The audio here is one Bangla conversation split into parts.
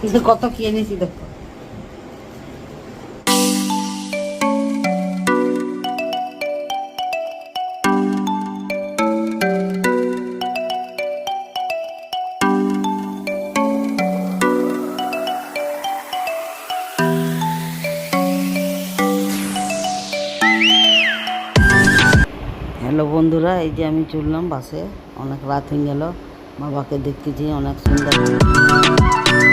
কিন্তু কত কি এনেছি দেখো। হ্যালো বন্ধুরা, এই যে আমি চললাম বাসে। অনেক রাত হয়ে গেল। বাবাকে দেখতেছি, অনেক সুন্দর।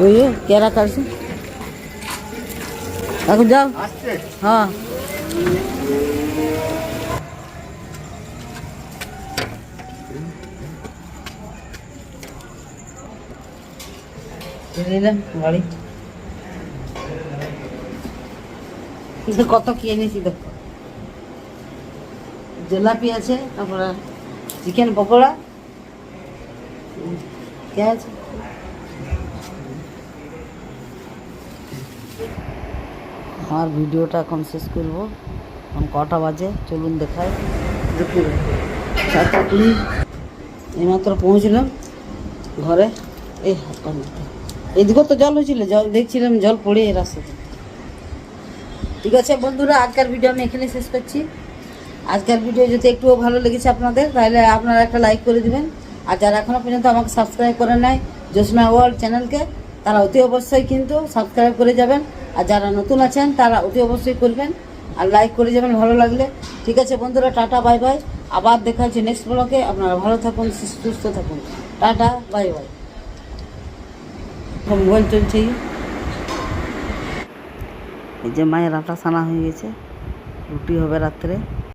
ওই যে কেরা কাটছে এখন যাও। হ্যাঁ। দিলাম গাড়ি কিন্তু কত কি এনেছি দেখো। জিলাপি আছে তারপরে চিকেন পকোড়া। উম, কে আছে? আমার ভিডিওটা এখন শেষ করব। এখন কটা বাজে? চলুন দেখাই। দুপুরে কুড়ি। এইমাত্র পৌঁছলাম ঘরে। এই হাতটা নিতে এদিকেও তো জল হয়েছিল জল দেখছিলাম জল পড়ে রাস্তাতে। ঠিক আছে বন্ধুরা আজকের ভিডিও আমি এখানে শেষ করছি। আজকের ভিডিও যদি একটুও ভালো লেগেছে আপনাদের তাহলে আপনারা একটা লাইক করে দিবেন। আর যারা এখনও পর্যন্ত আমাকে সাবস্ক্রাইব করে নেয় জ্যোৎস্না ওয়ার্ল্ড চ্যানেলকে তারা অতি অবশ্যই কিন্তু সাবস্ক্রাইব করে যাবেন। আর যারা নতুন আছেন, তারা অতি অবশ্যই করবেন। আর লাইক করে যাবেন ভালো লাগলে। ঠিক আছে বন্ধুরা, টাটা বাই বাই আবার দেখা হচ্ছে নেক্সট ব্লকে আপনারা ভালো থাকুন, সুস্থ থাকুন। টাটা বাই বাই মোবাইল চলছে। এই যে মায়ের আটা সানা হয়ে গেছে। রুটি হবে রাত্রে।